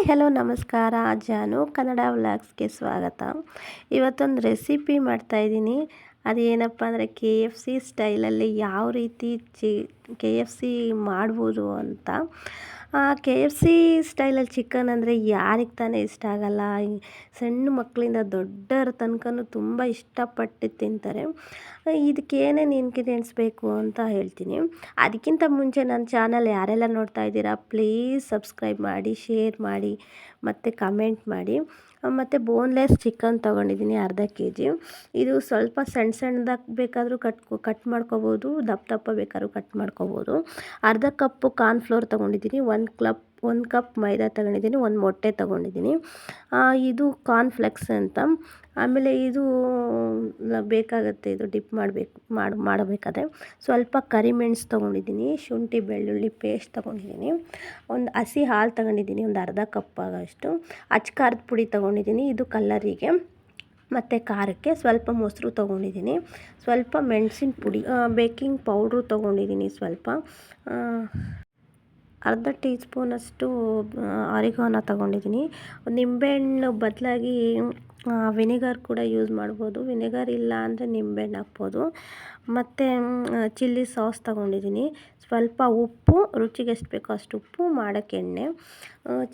Hi hello ನಮಸ್ಕಾರ. ಜಾನು ಕನ್ನಡ ವ್ಲಾಗ್ಸ್ಗೆ ಸ್ವಾಗತ. ಇವತ್ತೊಂದು ರೆಸಿಪಿ ಮಾಡ್ತಾಯಿದ್ದೀನಿ ಅದೇನಪ್ಪ ಅಂದರೆ ಕೆ ಎಫ್ ಸಿ ಸ್ಟೈಲಲ್ಲಿ ಯಾವ ರೀತಿ ಚಿ ಕೆ ಎಫ್ ಸಿ ಮಾಡ್ಬೋದು ಅಂತ. ಕೆ ಎಫ್ ಸಿ ಸ್ಟೈಲಲ್ಲಿ ಚಿಕನ್ ಅಂದರೆ ಯಾರಿಗೆ ತಾನೇ ಇಷ್ಟ ಆಗಲ್ಲ. ಸಣ್ಣ ಮಕ್ಕಳಿಂದ ದೊಡ್ಡರ ತನಕನೂ ತುಂಬ ಇಷ್ಟಪಟ್ಟು ತಿಂತಾರೆ. ಇದಕ್ಕೆ ಏನೇನು ಇನ್ಗ್ರೀಡಿಯೆಂಟ್ಸ್ ಅಂತ ಹೇಳ್ತೀನಿ. ಅದಕ್ಕಿಂತ ಮುಂಚೆ ನನ್ನ ಚಾನಲ್ ಯಾರೆಲ್ಲ ನೋಡ್ತಾ ಇದ್ದೀರಾ ಪ್ಲೀಸ್ ಸಬ್ಸ್ಕ್ರೈಬ್ ಮಾಡಿ ಶೇರ್ ಮಾಡಿ, ಮತ್ತು ಕಮೆಂಟ್ ಮಾಡಿ. ಮತ್ತು ಬೋನ್ಲೆಸ್ ಚಿಕನ್ ತೊಗೊಂಡಿದ್ದೀನಿ ಅರ್ಧ ಕೆ ಜಿ ಇದು ಸ್ವಲ್ಪ ಸಣ್ಣ ಸಣ್ಣದಾಗಿ ಬೇಕಾದರೂ ಕಟ್ ಕಟ್ ಮಾಡ್ಕೋಬೋದು, ದಪ್ಪ ದಪ್ಪ ಬೇಕಾದ್ರೂ ಕಟ್ ಮಾಡ್ಕೋಬೋದು. ಅರ್ಧ ಕಪ್ಪು ಕಾರ್ನ್ಫ್ಲೋರ್ ತೊಗೊಂಡಿದ್ದೀನಿ ಒಂದು ಕ್ಲಪ್ ಒಂದು ಕಪ್ ಮೈದಾ ತಗೊಂಡಿದ್ದೀನಿ ಒಂದು ಮೊಟ್ಟೆ ತೊಗೊಂಡಿದ್ದೀನಿ. ಇದು ಕಾರ್ನ್ಫ್ಲೆಕ್ಸ್ ಅಂತ. ಆಮೇಲೆ ಇದು ಬೇಕಾಗುತ್ತೆ ಇದು ಡಿಪ್ ಮಾಡಬೇಕು, ಮಾಡಿ, ಮಾಡಬೇಕಾದ್ರೆ. ಸ್ವಲ್ಪ ಕರಿಮೆಣಸು ತೊಗೊಂಡಿದ್ದೀನಿ, ಶುಂಠಿ, ಬೆಳ್ಳುಳ್ಳಿ ಪೇಸ್ಟ್ ತೊಗೊಂಡಿದ್ದೀನಿ. ಒಂದು ಹಸಿ ಹಾಲು ತೊಗೊಂಡಿದ್ದೀನಿ, ಒಂದು ಅರ್ಧ ಕಪ್ ಆಗೋಷ್ಟು. ಅಚ್ಚ ಖಾರದ ಪುಡಿ ತೊಗೊಂಡಿದ್ದೀನಿ, ಇದು ಕಲ್ಲರಿಗೆ. ಮತ್ತು ಖಾರಕ್ಕೆ ಸ್ವಲ್ಪ ಮೊಸರು ತೊಗೊಂಡಿದ್ದೀನಿ, ಸ್ವಲ್ಪ ಮೆಣಸಿನ ಪುಡಿ ಬೇಕಿಂಗ್ ಪೌಡ್ರು ತೊಗೊಂಡಿದ್ದೀನಿ ಸ್ವಲ್ಪ. ಅರ್ಧ ಟೀ ಸ್ಪೂನಷ್ಟು ಆರಿಗೋನ ತೊಗೊಂಡಿದ್ದೀನಿ. ನಿಂಬೆಹಣ್ಣು ಬದಲಾಗಿ ವಿನೆಗರ್ ಕೂಡ ಯೂಸ್ ಮಾಡ್ಬೋದು. ವಿನೆಗರ್ ಇಲ್ಲ ಅಂದರೆ ನಿಂಬೆಹಣ್ಣು ಹಾಕ್ಬೋದು. ಮತ್ತು ಚಿಲ್ಲಿ ಸಾಸ್ ತೊಗೊಂಡಿದ್ದೀನಿ ಸ್ವಲ್ಪ ಉಪ್ಪು, ರುಚಿಗೆ ಎಷ್ಟು ಬೇಕೋ ಅಷ್ಟು ಉಪ್ಪು, ಮಾಡೋಕ್ಕೆ ಎಣ್ಣೆ.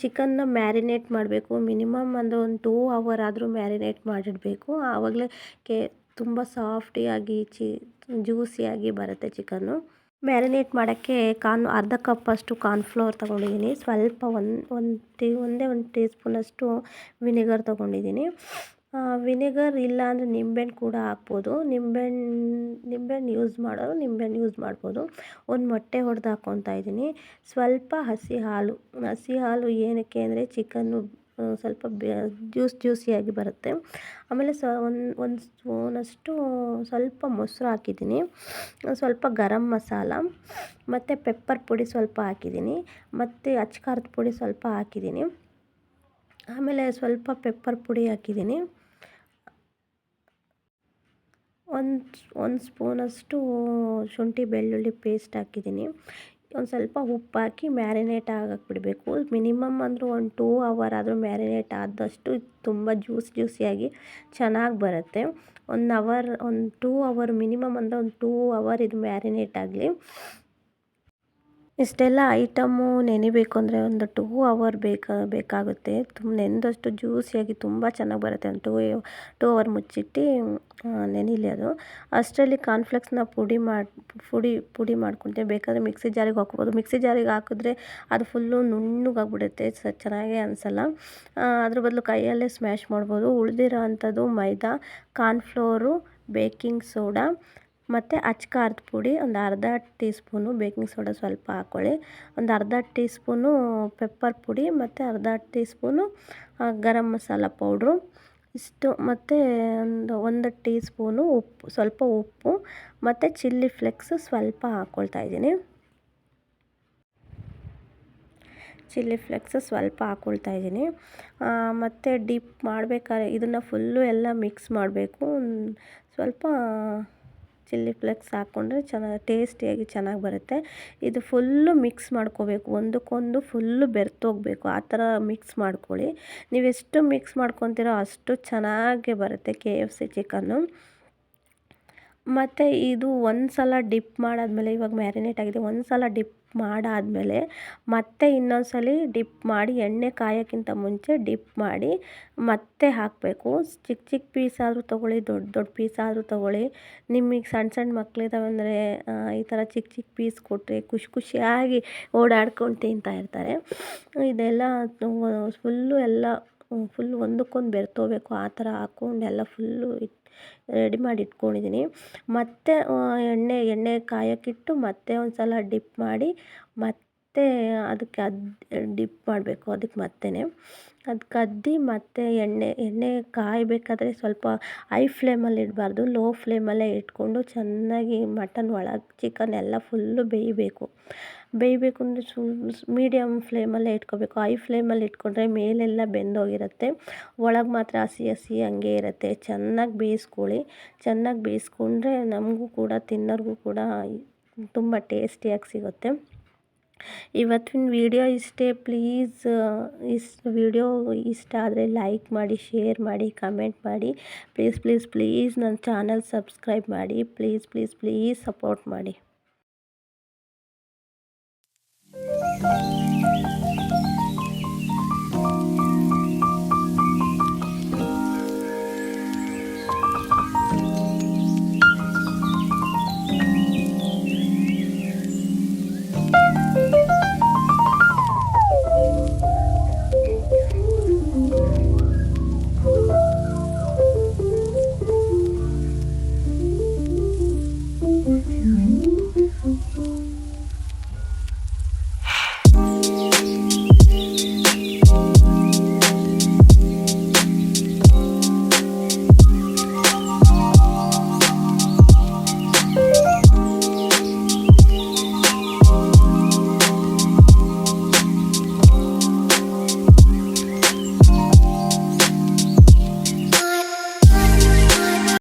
ಚಿಕನ್ನ ಮ್ಯಾರಿನೇಟ್ ಮಾಡಬೇಕು. ಮಿನಿಮಮ್ ಒಂದು ಒಂದು ಟೂ ಅವರ್ ಆದರೂ ಮ್ಯಾರಿನೇಟ್ ಮಾಡಿಡಬೇಕು. ಆವಾಗಲೇ ಕೆ, ತುಂಬ ಸಾಫ್ಟಿಯಾಗಿ ಚಿ ಜ್ಯೂಸಿಯಾಗಿ ಬರುತ್ತೆ ಚಿಕನ್ನು ಮ್ಯಾರಿನೇಟ್ ಮಾಡೋಕ್ಕೆ ಕಾರ್ನ್ ಅರ್ಧ ಕಪ್ಪಷ್ಟು ಕಾರ್ನ್ಫ್ಲೋರ್ ತೊಗೊಂಡಿದ್ದೀನಿ. ಸ್ವಲ್ಪ ಒಂದು ಒಂದು ಟೀ, ಒಂದೇ ಒಂದು ಟೀ ಸ್ಪೂನಷ್ಟು ವಿನೆಗರ್ ತೊಗೊಂಡಿದ್ದೀನಿ. ವಿನೆಗರ್ ಇಲ್ಲ ಅಂದರೆ ನಿಂಬೆಹಣ್ಣು ಕೂಡ ಹಾಕ್ಬೋದು. ನಿಂಬೆಹಣ್ಣು ನಿಂಬೆಹಣ್ಣು ಯೂಸ್ ಮಾಡೋರು ನಿಂಬೆಹಣ್ಣು ಯೂಸ್ ಮಾಡ್ಬೋದು. ಒಂದು ಮೊಟ್ಟೆ ಹೊಡೆದು ಹಾಕ್ಕೊತಾ ಇದ್ದೀನಿ. ಸ್ವಲ್ಪ ಹಸಿ ಹಾಲು ಹಸಿ ಹಾಲು ಏನಕ್ಕೆ ಅಂದರೆ ಚಿಕನ್ನು ಸ್ವಲ್ಪ ಜ್ಯೂಸ್ ಜ್ಯೂಸಿಯಾಗಿ ಬರುತ್ತೆ. ಆಮೇಲೆ ಸ, ಒಂದು ಒಂದು ಸ್ಪೂನಷ್ಟು ಸ್ವಲ್ಪ ಮೊಸರು ಹಾಕಿದ್ದೀನಿ. ಸ್ವಲ್ಪ ಗರಂ ಮಸಾಲ, ಮತ್ತು ಪೆಪ್ಪರ್ ಪುಡಿ ಸ್ವಲ್ಪ ಹಾಕಿದ್ದೀನಿ, ಮತ್ತು ಅಚ್ಕಾರದ ಪುಡಿ ಸ್ವಲ್ಪ ಹಾಕಿದ್ದೀನಿ. ಆಮೇಲೆ ಸ್ವಲ್ಪ ಪೆಪ್ಪರ್ ಪುಡಿ ಹಾಕಿದ್ದೀನಿ. ಒಂದು ಒಂದು ಸ್ಪೂನಷ್ಟು ಶುಂಠಿ ಬೆಳ್ಳುಳ್ಳಿ ಪೇಸ್ಟ್ ಹಾಕಿದ್ದೀನಿ. ಒಂದು ಸ್ವಲ್ಪ ಉಪ್ಪು ಹಾಕಿ ಮ್ಯಾರಿನೇಟ್ ಆಗಕ್ಕೆ ಬಿಡಬೇಕು. ಮಿನಿಮಮ್ ಅಂದರೂ ಒಂದು ಟೂ ಅವರ್ ಆದರೂ ಮ್ಯಾರಿನೇಟ್ ಆದಷ್ಟು ತುಂಬ ಜ್ಯೂಸ್ ಜ್ಯೂಸಿಯಾಗಿ ಚೆನ್ನಾಗಿ ಬರುತ್ತೆ. ಒನ್ ಅವರ್, ಒಂದು ಟೂ ಅವರ್ ಮಿನಿಮಮ್ ಅಂದರೆ ಒಂದು ಟೂ ಅವರ್ ಇದು ಮ್ಯಾರಿನೇಟ್ ಆಗಲಿ. ಇಷ್ಟೆಲ್ಲ ಐಟಮ್ಮು ನೆನಿಬೇಕು ಅಂದರೆ ಒಂದು ಟೂ ಅವರ್ ಬೇಕಾ ಬೇಕಾಗುತ್ತೆ. ತುಂಬ ನೆಂದಷ್ಟು ಜ್ಯೂಸಿಯಾಗಿ ತುಂಬ ಚೆನ್ನಾಗಿ ಬರುತ್ತೆ ಒಂದು ಟೂ ಟೂ ಅವರ್ ಮುಚ್ಚಿಟ್ಟು ನೆನಿಲಿ ಅದು. ಅಷ್ಟರಲ್ಲಿ ಕಾರ್ನ್ಫ್ಲೆಕ್ಸ್ನ ಪುಡಿ ಮಾಡಿ, ಪುಡಿ ಪುಡಿ ಮಾಡ್ಕೊಳ್ತೇವೆ ಬೇಕಾದರೆ ಮಿಕ್ಸಿ ಜಾರಿಗೆ ಹಾಕ್ಬೋದು. ಮಿಕ್ಸಿ ಜಾರಿಗೆ ಹಾಕಿದ್ರೆ ಅದು ಫುಲ್ಲು ನುಣ್ಣಗಾಗ್ಬಿಡುತ್ತೆ. ಸ, ಚೆನ್ನಾಗೇ ಅನಿಸಲ್ಲ. ಅದ್ರ ಬದಲು ಕೈಯಲ್ಲೇ ಸ್ಮ್ಯಾಶ್ ಮಾಡ್ಬೋದು. ಉಳಿದಿರೋ ಅಂಥದ್ದು ಮೈದಾ, ಕಾರ್ನ್ಫ್ಲೋರು, ಬೇಕಿಂಗ್ ಸೋಡಾ ಮತ್ತು ಅಚ್ಚ ಖಾರದ ಪುಡಿ, ಒಂದು ಅರ್ಧ ಟೀ ಸ್ಪೂನು ಬೇಕಿಂಗ್ ಸೋಡಾ ಸ್ವಲ್ಪ ಹಾಕ್ಕೊಳ್ಳಿ ಒಂದು ಅರ್ಧ ಟೀ ಸ್ಪೂನು ಪೆಪ್ಪರ್ ಪುಡಿ ಮತ್ತು ಅರ್ಧ teaspoon garam masala powder. ಇಷ್ಟು ಮತ್ತು ಒಂದು ಒಂದು ಟೀ ಸ್ಪೂನು ಉಪ್ಪು, ಸ್ವಲ್ಪ ಉಪ್ಪು ಮತ್ತು ಚಿಲ್ಲಿ ಫ್ಲೆಕ್ಸ್ ಸ್ವಲ್ಪ ಹಾಕ್ಕೊಳ್ತಾ ಇದ್ದೀನಿ. ಚಿಲ್ಲಿ ಫ್ಲೆಕ್ಸ್ ಸ್ವಲ್ಪ ಹಾಕ್ಕೊಳ್ತಾ ಇದ್ದೀನಿ. ಮತ್ತು ಡಿಪ್ ಮಾಡಬೇಕಾದ್ರೆ ಇದನ್ನು ಫುಲ್ಲು ಎಲ್ಲ ಮಿಕ್ಸ್ ಮಾಡಬೇಕು. ಸ್ವಲ್ಪ ಚಿಲ್ಲಿ ಫ್ಲೆಕ್ಸ್ ಹಾಕ್ಕೊಂಡ್ರೆ ಚೆನ್ನಾಗಿ ಟೇಸ್ಟಿಯಾಗಿ ಚೆನ್ನಾಗಿ ಬರುತ್ತೆ. ಇದು ಫುಲ್ಲು ಮಿಕ್ಸ್ ಮಾಡ್ಕೋಬೇಕು. ಒಂದಕ್ಕೊಂದು ಫುಲ್ಲು ಬೆರ್ತೋಗಬೇಕು ಆ ಥರ ಮಿಕ್ಸ್ ಮಾಡ್ಕೊಳ್ಳಿ. ನೀವೆಷ್ಟು ಮಿಕ್ಸ್ ಮಾಡ್ಕೊತೀರೋ ಅಷ್ಟು ಚೆನ್ನಾಗಿ ಬರುತ್ತೆ ಕೆ ಎಫ್ ಸಿ ಚಿಕನ್ನು. ಮತ್ತು ಇದು ಒಂದು ಸಲ ಡಿಪ್ ಮಾಡಾದಮೇಲೆ, ಇವಾಗ ಮ್ಯಾರಿನೇಟ್ ಆಗಿದೆ ಒಂದು ಸಲ ಡಿಪ್ ಮಾಡಾದಮೇಲೆ ಮತ್ತೆ ಇನ್ನೊಂದು ಸಲ ಡಿಪ್ ಮಾಡಿ, ಎಣ್ಣೆ ಕಾಯೋಕ್ಕಿಂತ ಮುಂಚೆ ಡಿಪ್ ಮಾಡಿ ಮತ್ತೆ ಹಾಕಬೇಕು. ಚಿಕ್ಕ ಚಿಕ್ಕ ಪೀಸ್ ಆದರೂ ತೊಗೊಳ್ಳಿ, ದೊಡ್ಡ ದೊಡ್ಡ ಪೀಸ್ ಆದರೂ ತೊಗೊಳ್ಳಿ. ನಿಮಗೆ ಸಣ್ಣ ಸಣ್ಣ ಮಕ್ಕಳಿದ್ದಾವೆ ಅಂದರೆ ಈ ಥರ ಚಿಕ್ಕ ಚಿಕ್ಕ ಪೀಸ್ ಕೊಟ್ಟರೆ ಖುಷಿ ಖುಷಿಯಾಗಿ ಓಡಾಡ್ಕೊಂಡು ತಿಂತಾ ಇರ್ತಾರೆ. ಇದೆಲ್ಲ ಫುಲ್ಲು ಎಲ್ಲ ಫುಲ್ ಒಂದಕ್ಕೊಂದು ಬೆರ್ತೋಬೇಕು ಆ ಥರ ಹಾಕ್ಕೊಂಡು ಎಲ್ಲ ಫುಲ್ಲು ರೆಡಿ ಮಾಡಿ ಇಟ್ಕೊಂಡಿದ್ದೀನಿ ಮತ್ತೆ ಎಣ್ಣೆ ಎಣ್ಣೆ ಕಾಯೋಕ್ಕಿಟ್ಟು ಮತ್ತೆ ಒಂದು ಸಲ ಡಿಪ್ ಮಾಡಿ ಮತ್ತೆ ಅದಕ್ಕೆ ಅದು ಡಿಪ್ ಮಾಡಬೇಕು ಅದಕ್ಕೆ ಮತ್ತೆ ಅದು ಕದ್ದಿ ಮತ್ತೆ ಎಣ್ಣೆ ಎಣ್ಣೆ ಕಾಯಬೇಕಾದ್ರೆ ಸ್ವಲ್ಪ ಹೈ ಫ್ಲೇಮಲ್ಲಿ ಇಡಬಾರ್ದು. ಲೋ ಫ್ಲೇಮಲ್ಲೇ ಇಟ್ಕೊಂಡು ಚೆನ್ನಾಗಿ ಮಟನ್ ಒಳಗೆ ಚಿಕನ್ ಎಲ್ಲ ಫುಲ್ಲು ಬೇಯಬೇಕು. ಬೇಯಬೇಕು ಅಂದರೆ ಮೀಡಿಯಮ್ ಫ್ಲೇಮಲ್ಲೇ ಇಟ್ಕೋಬೇಕು. ಹೈ ಫ್ಲೇಮಲ್ಲಿ ಇಟ್ಕೊಂಡ್ರೆ ಮೇಲೆಲ್ಲ ಬೆಂದೋಗಿರುತ್ತೆ. ಒಳಗೆ ಮಾತ್ರ ಹಸಿ ಹಸಿ ಹಂಗೆ ಇರುತ್ತೆ. ಚೆನ್ನಾಗಿ ಬೇಯಿಸ್ಕೊಳ್ಳಿ. ಚೆನ್ನಾಗಿ ಬೇಯಿಸ್ಕೊಂಡ್ರೆ ನಮಗೂ ಕೂಡ, ತಿನ್ನೋರಿಗೂ ಕೂಡ ತುಂಬ ಟೇಸ್ಟಿಯಾಗಿ ಸಿಗುತ್ತೆ. ಇವತ್ತಿನ ವಿಡಿಯೋ ಇಷ್ಟೇ. ಪ್ಲೀಸ್ ಇಷ್ಟು ವಿಡಿಯೋ ಇಷ್ಟ ಆದರೆ ಲೈಕ್ ಮಾಡಿ, ಶೇರ್ ಮಾಡಿ, ಕಮೆಂಟ್ ಮಾಡಿ. ಪ್ಲೀಸ್ ಪ್ಲೀಸ್ ಪ್ಲೀಸ್ ನನ್ನ ಚಾನಲ್ ಸಬ್ಸ್ಕ್ರೈಬ್ ಮಾಡಿ. ಪ್ಲೀಸ್ ಪ್ಲೀಸ್ ಪ್ಲೀಸ್ ಸಪೋರ್ಟ್ ಮಾಡಿ.